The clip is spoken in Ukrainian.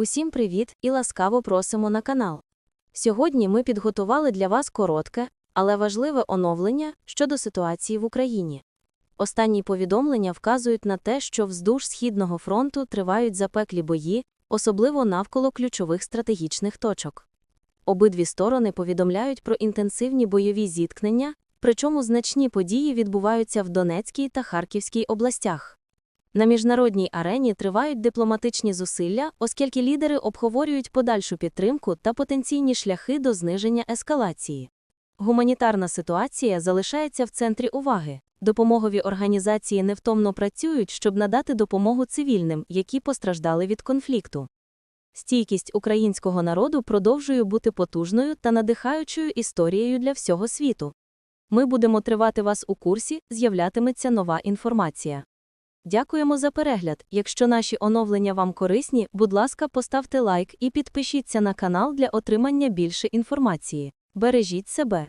Усім привіт і ласкаво просимо на канал. Сьогодні ми підготували для вас коротке, але важливе оновлення щодо ситуації в Україні. Останні повідомлення вказують на те, що вздовж Східного фронту тривають запеклі бої, особливо навколо ключових стратегічних точок. Обидві сторони повідомляють про інтенсивні бойові зіткнення, причому значні події відбуваються в Донецькій та Харківській областях. На міжнародній арені тривають дипломатичні зусилля, оскільки лідери обговорюють подальшу підтримку та потенційні шляхи до зниження ескалації. Гуманітарна ситуація залишається в центрі уваги. Допомогові організації невтомно працюють, щоб надати допомогу цивільним, які постраждали від конфлікту. Стійкість українського народу продовжує бути потужною та надихаючою історією для всього світу. Ми будемо тривати вас у курсі, з'являтиметься нова інформація. Дякуємо за перегляд. Якщо наші оновлення вам корисні, будь ласка, поставте лайк і підпишіться на канал для отримання більше інформації. Бережіть себе.